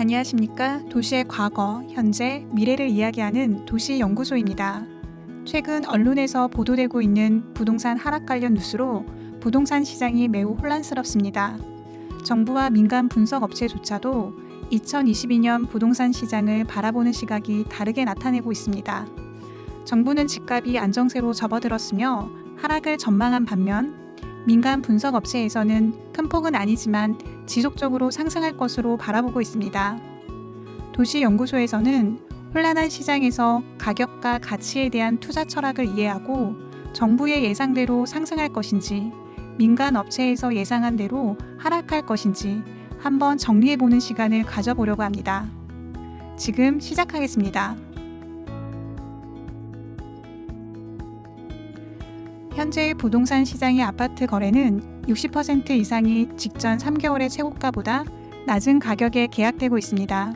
안녕하십니까. 도시의 과거, 현재, 미래를 이야기하는 도시연구소입니다. 최근 언론에서 보도되고 있는 부동산 하락 관련 뉴스로 부동산 시장이 매우 혼란스럽습니다. 정부와 민간 분석 업체조차도 2022년 부동산 시장을 바라보는 시각이 다르게 나타내고 있습니다. 정부는 집값이 안정세로 접어들었으며 하락을 전망한 반면 민간 분석 업체에서는 큰 폭은 아니지만 지속적으로 상승할 것으로 바라보고 있습니다. 도시연구소에서는 혼란한 시장에서 가격과 가치에 대한 투자 철학을 이해하고 정부의 예상대로 상승할 것인지 민간 업체에서 예상한 대로 하락할 것인지 한번 정리해보는 시간을 가져보려고 합니다. 지금 시작하겠습니다. 현재 부동산 시장의 아파트 거래는 60% 이상이 직전 3개월의 최고가보다 낮은 가격에 계약되고 있습니다.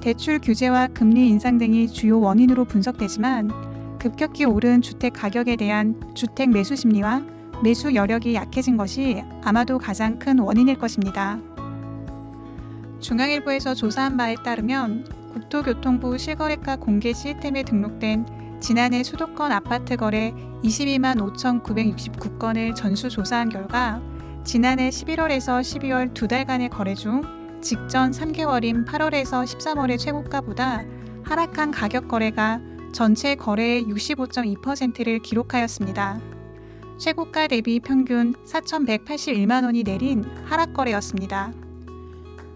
대출 규제와 금리 인상 등이 주요 원인으로 분석되지만 급격히 오른 주택 가격에 대한 주택 매수 심리와 매수 여력이 약해진 것이 아마도 가장 큰 원인일 것입니다. 중앙일보에서 조사한 바에 따르면 국토교통부 실거래가 공개 시스템에 등록된 지난해 수도권 아파트 거래 22만 5,969건을 전수조사한 결과 지난해 11월에서 12월 두 달간의 거래 중 직전 3개월인 8월에서 13월의 최고가보다 하락한 가격 거래가 전체 거래의 65.2%를 기록하였습니다. 최고가 대비 평균 4,181만 원이 내린 하락 거래였습니다.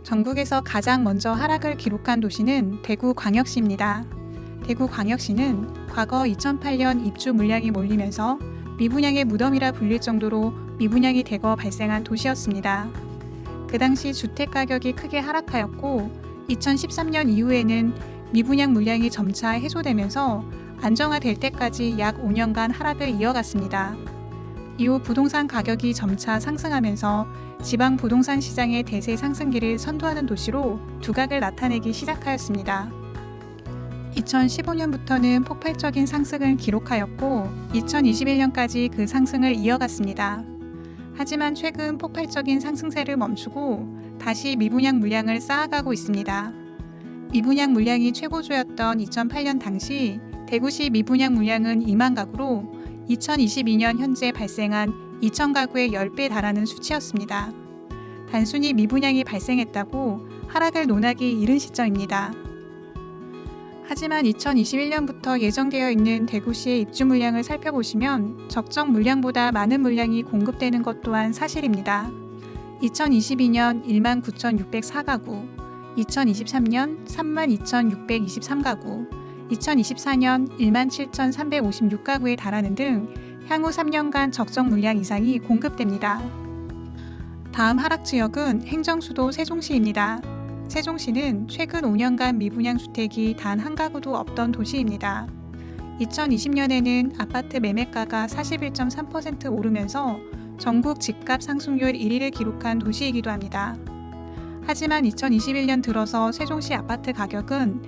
전국에서 가장 먼저 하락을 기록한 도시는 대구 광역시입니다. 대구광역시는 과거 2008년 입주 물량이 몰리면서 미분양의 무덤이라 불릴 정도로 미분양이 대거 발생한 도시였습니다. 그 당시 주택 가격이 크게 하락하였고 2013년 이후에는 미분양 물량이 점차 해소되면서 안정화될 때까지 약 5년간 하락을 이어갔습니다. 이후 부동산 가격이 점차 상승하면서 지방 부동산 시장의 대세 상승기를 선도하는 도시로 두각을 나타내기 시작하였습니다. 2015년부터는 폭발적인 상승을 기록하였고 2021년까지 그 상승을 이어갔습니다. 하지만 최근 폭발적인 상승세를 멈추고 다시 미분양 물량을 쌓아가고 있습니다. 미분양 물량이 최고조였던 2008년 당시 대구시 미분양 물량은 2만 가구로 2022년 현재 발생한 2천 가구의 10배에 달하는 수치였습니다. 단순히 미분양이 발생했다고 하락을 논하기 이른 시점입니다. 하지만 2021년부터 예정되어 있는 대구시의 입주 물량을 살펴보시면 적정 물량보다 많은 물량이 공급되는 것 또한 사실입니다. 2022년 1만 9,604가구, 2023년 3만 2,623가구, 2024년 1만 7,356가구에 달하는 등 향후 3년간 적정 물량 이상이 공급됩니다. 다음 하락 지역은 행정수도 세종시입니다. 세종시는 최근 5년간 미분양 주택이 단 한 가구도 없던 도시입니다. 2020년에는 아파트 매매가가 41.3% 오르면서 전국 집값 상승률 1위를 기록한 도시이기도 합니다. 하지만 2021년 들어서 세종시 아파트 가격은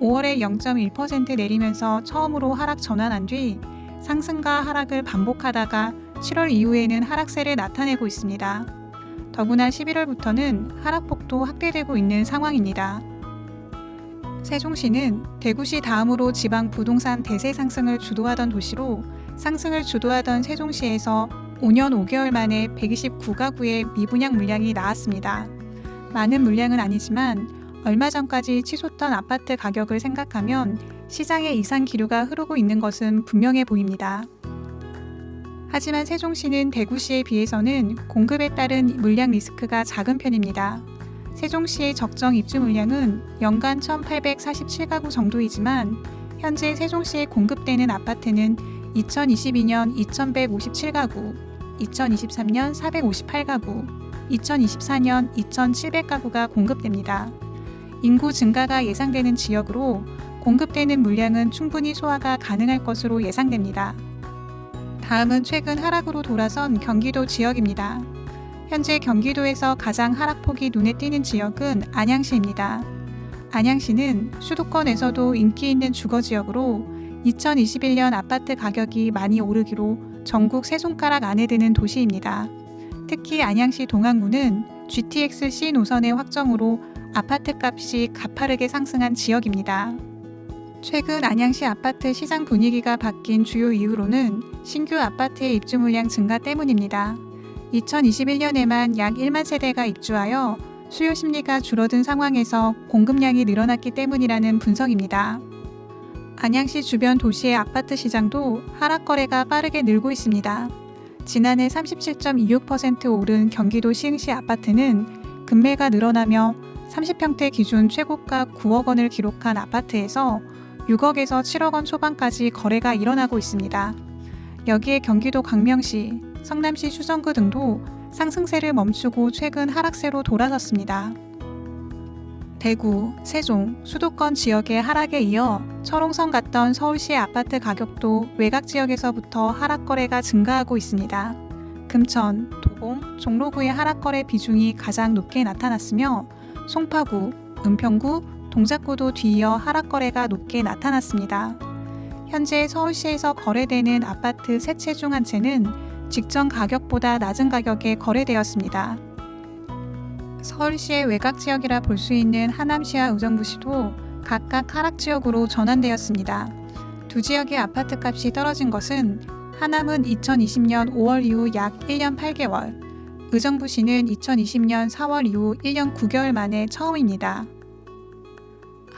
5월에 0.1% 내리면서 처음으로 하락 전환한 뒤 상승과 하락을 반복하다가 7월 이후에는 하락세를 나타내고 있습니다. 더구나 11월부터는 하락폭도 확대되고 있는 상황입니다. 세종시는 대구시 다음으로 지방 부동산 대세 상승을 주도하던 도시로 상승을 주도하던 세종시에서 5년 5개월 만에 129가구의 미분양 물량이 나왔습니다. 많은 물량은 아니지만 얼마 전까지 치솟던 아파트 가격을 생각하면 시장의 이상 기류가 흐르고 있는 것은 분명해 보입니다. 하지만 세종시는 대구시에 비해서는 공급에 따른 물량 리스크가 작은 편입니다. 세종시의 적정 입주 물량은 연간 1,847가구 정도이지만 현재 세종시에 공급되는 아파트는 2022년 2,157가구, 2023년 458가구, 2024년 2,700가구가 공급됩니다. 인구 증가가 예상되는 지역으로 공급되는 물량은 충분히 소화가 가능할 것으로 예상됩니다. 다음은 최근 하락으로 돌아선 경기도 지역입니다. 현재 경기도에서 가장 하락폭이 눈에 띄는 지역은 안양시입니다. 안양시는 수도권에서도 인기 있는 주거 지역으로 2021년 아파트 가격이 많이 오르기로 전국 세 손가락 안에 드는 도시입니다. 특히 안양시 동안구는 GTX-C 노선의 확정으로 아파트 값이 가파르게 상승한 지역입니다. 최근 안양시 아파트 시장 분위기가 바뀐 주요 이유로는 신규 아파트의 입주 물량 증가 때문입니다. 2021년에만 약 1만 세대가 입주하여 수요 심리가 줄어든 상황에서 공급량이 늘어났기 때문이라는 분석입니다. 안양시 주변 도시의 아파트 시장도 하락 거래가 빠르게 늘고 있습니다. 지난해 37.26% 오른 경기도 시흥시 아파트는 금매가 늘어나며 30평대 기준 최고가 9억 원을 기록한 아파트에서 6억에서 7억 원 초반까지 거래가 일어나고 있습니다. 여기에 경기도 광명시, 성남시 수성구 등도 상승세를 멈추고 최근 하락세로 돌아섰습니다. 대구, 세종, 수도권 지역의 하락에 이어 철옹성 같던 서울시의 아파트 가격도 외곽 지역에서부터 하락 거래가 증가하고 있습니다. 금천, 도봉, 종로구의 하락 거래 비중이 가장 높게 나타났으며 송파구, 은평구, 동작구도 뒤이어 하락 거래가 높게 나타났습니다. 현재 서울시에서 거래되는 아파트 세 채 중 한 채는 직전 가격보다 낮은 가격에 거래되었습니다. 서울시의 외곽 지역이라 볼 수 있는 하남시와 의정부시도 각각 하락 지역으로 전환되었습니다. 두 지역의 아파트 값이 떨어진 것은 하남은 2020년 5월 이후 약 1년 8개월, 의정부시는 2020년 4월 이후 1년 9개월 만에 처음입니다.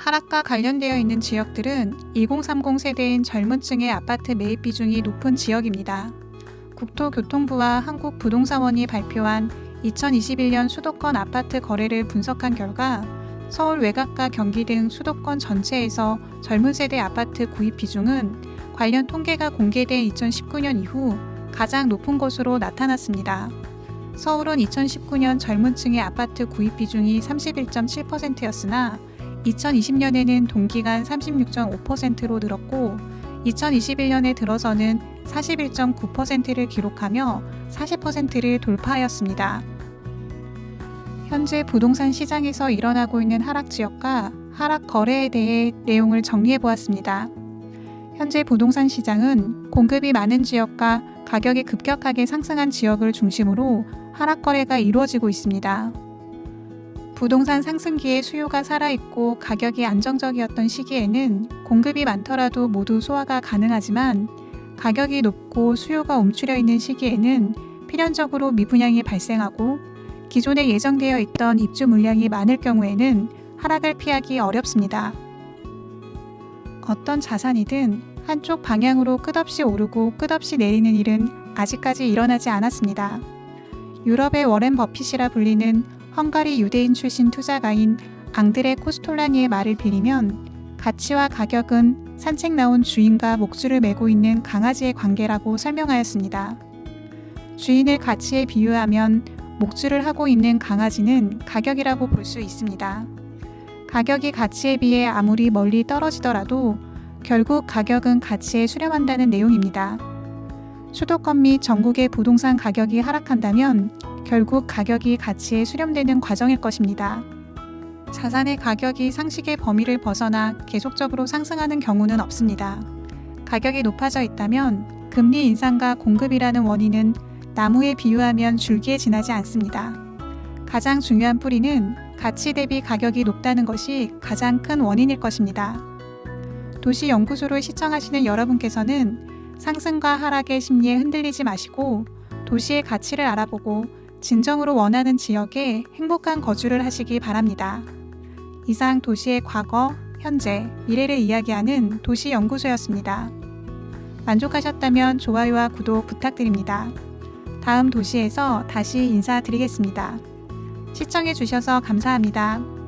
하락과 관련되어 있는 지역들은 2030 세대인 젊은 층의 아파트 매입 비중이 높은 지역입니다. 국토교통부와 한국부동산원이 발표한 2021년 수도권 아파트 거래를 분석한 결과 서울 외곽과 경기 등 수도권 전체에서 젊은 세대 아파트 구입 비중은 관련 통계가 공개된 2019년 이후 가장 높은 것으로 나타났습니다. 서울은 2019년 젊은 층의 아파트 구입 비중이 31.7%였으나 2020년에는 동기간 36.5%로 늘었고 2021년에 들어서는 41.9%를 기록하며 40%를 돌파하였습니다. 현재 부동산 시장에서 일어나고 있는 하락 지역과 하락 거래에 대해 내용을 정리해 보았습니다. 현재 부동산 시장은 공급이 많은 지역과 가격이 급격하게 상승한 지역을 중심으로 하락 거래가 이루어지고 있습니다. 부동산 상승기에 수요가 살아있고 가격이 안정적이었던 시기에는 공급이 많더라도 모두 소화가 가능하지만 가격이 높고 수요가 움츠려 있는 시기에는 필연적으로 미분양이 발생하고 기존에 예정되어 있던 입주 물량이 많을 경우에는 하락을 피하기 어렵습니다. 어떤 자산이든 한쪽 방향으로 끝없이 오르고 끝없이 내리는 일은 아직까지 일어나지 않았습니다. 유럽의 워렌 버핏이라 불리는 헝가리 유대인 출신 투자가인 앙드레 코스톨라니의 말을 빌리면 가치와 가격은 산책 나온 주인과 목줄을 메고 있는 강아지의 관계라고 설명하였습니다. 주인을 가치에 비유하면 목줄을 하고 있는 강아지는 가격이라고 볼 수 있습니다. 가격이 가치에 비해 아무리 멀리 떨어지더라도 결국 가격은 가치에 수렴한다는 내용입니다. 수도권 및 전국의 부동산 가격이 하락한다면 결국 가격이 가치에 수렴되는 과정일 것입니다. 자산의 가격이 상식의 범위를 벗어나 계속적으로 상승하는 경우는 없습니다. 가격이 높아져 있다면 금리 인상과 공급이라는 원인은 나무에 비유하면 줄기에 지나지 않습니다. 가장 중요한 뿌리는 가치 대비 가격이 높다는 것이 가장 큰 원인일 것입니다. 도시 연구소를 시청하시는 여러분께서는 상승과 하락의 심리에 흔들리지 마시고 도시의 가치를 알아보고 진정으로 원하는 지역에 행복한 거주를 하시기 바랍니다. 이상 도시의 과거, 현재, 미래를 이야기하는 도시연구소였습니다. 만족하셨다면 좋아요와 구독 부탁드립니다. 다음 도시에서 다시 인사드리겠습니다. 시청해주셔서 감사합니다.